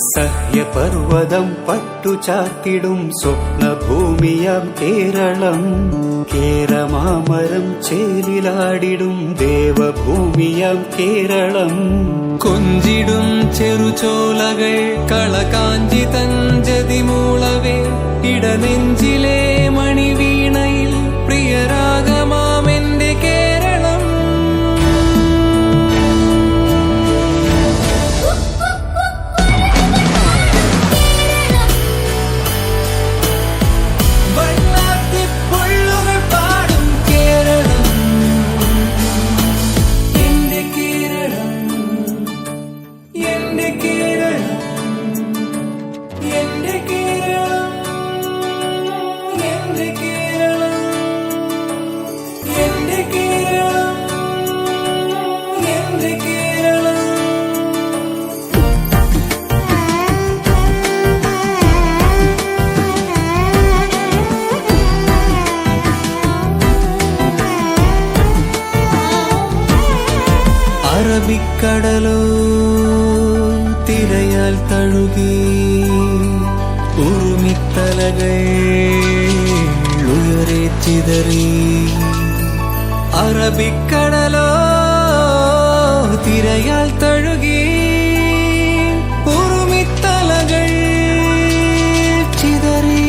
സഹ്യപർവതം പട്ടുചാത്തിടും സ്വപ്നഭൂമിയാം കേരളം. കേരമാമരം ചേലിലാടിടും ദേവഭൂമിയാം കേരളം. കൊഞ്ചിടും ചെറുചോലകൾ കളകാഞ്ചി തഞ്ചതി മൂളവേ ഇടനെഞ്ചിലെ கடல் தழுகி உருமித்தலகள் உயரே சிதறி அரபிக்கடலோ திரையால் தழுகி உருமித்தலகள் சிதறி.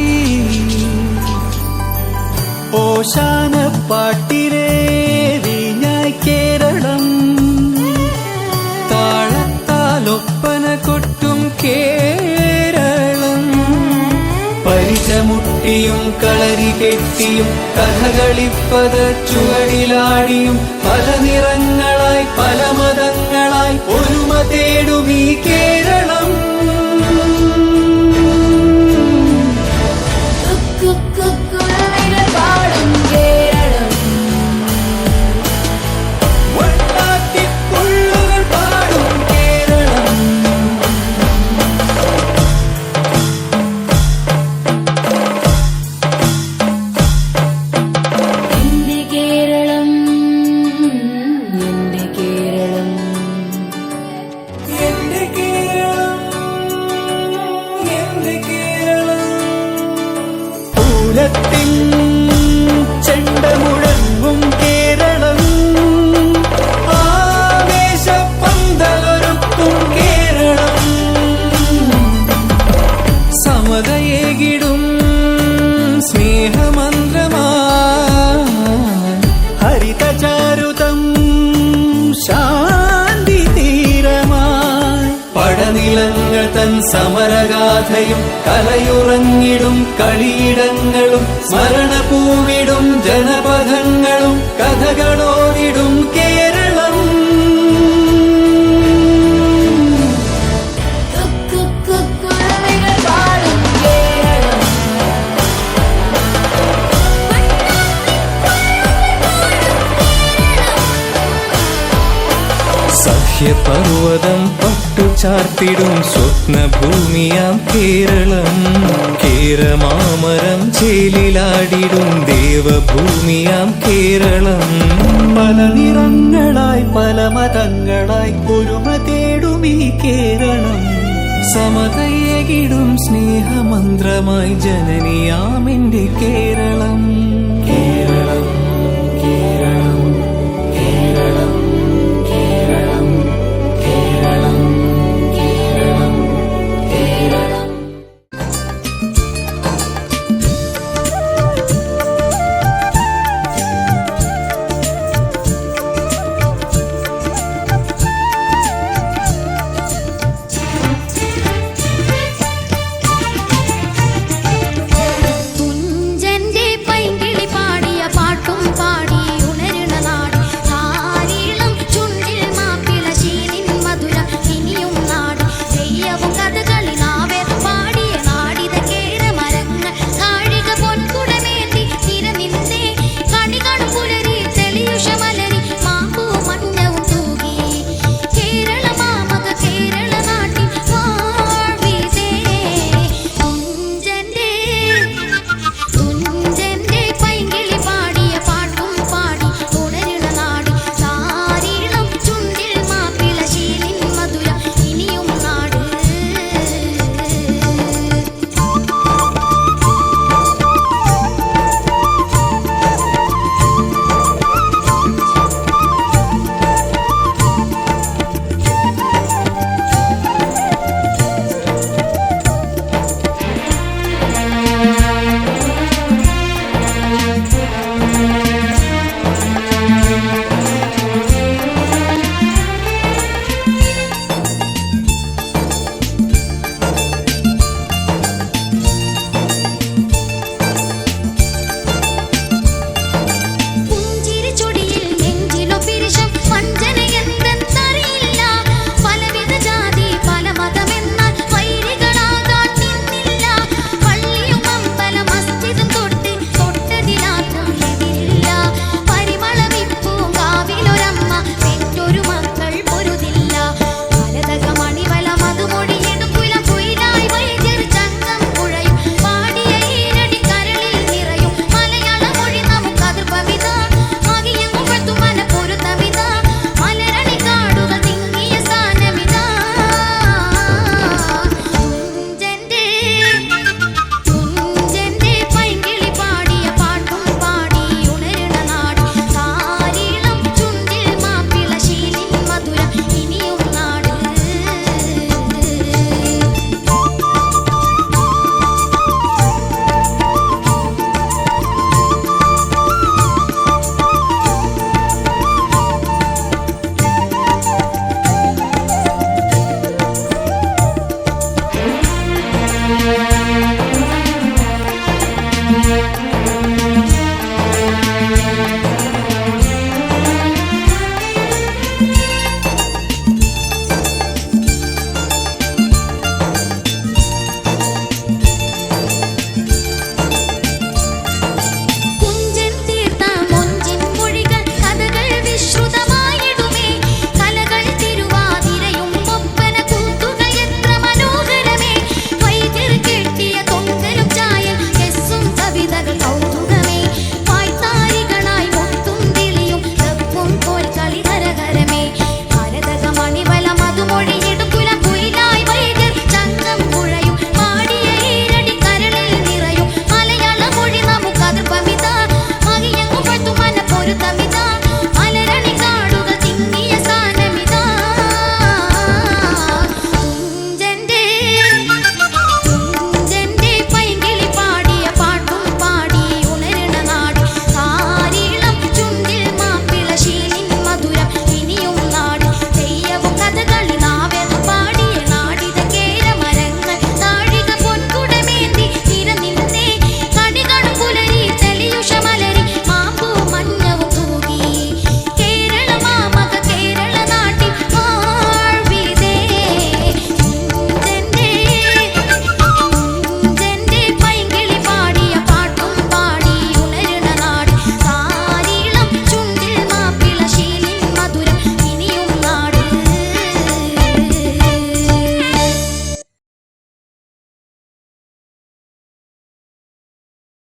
ஓஷான பாட்டிலே പരിചമുട്ടിയും കളരി കെട്ടിയും കഥകളിപ്പത് ചുവടിലാടിയും പല നിറങ്ങളായി പല മതങ്ങളായി ഒരുമ തേടും ഈ കേരളം. குலத்தின் செண்டமுழ സമരഗാഥയും കലയുറങ്ങിടും കളിയിടങ്ങളും സ്മരണ പൂവിടും ജനപഥങ്ങളും കഥകളോടിടും സഹ്യപർവതം പട്ടുചാർത്തിടും സ്വപ്നഭൂമിയാം കേരളം. കേരമാമരം ചേലിലാടിടും ദേവഭൂമിയാം കേരളം. പല നിറങ്ങളായി പല മതങ്ങളായി ഒരുമ തേടും ഈ കേരളം. സമതയേകിടും സ്നേഹമന്ത്രമായി ജനനിയാമിന്റെ കേരളം.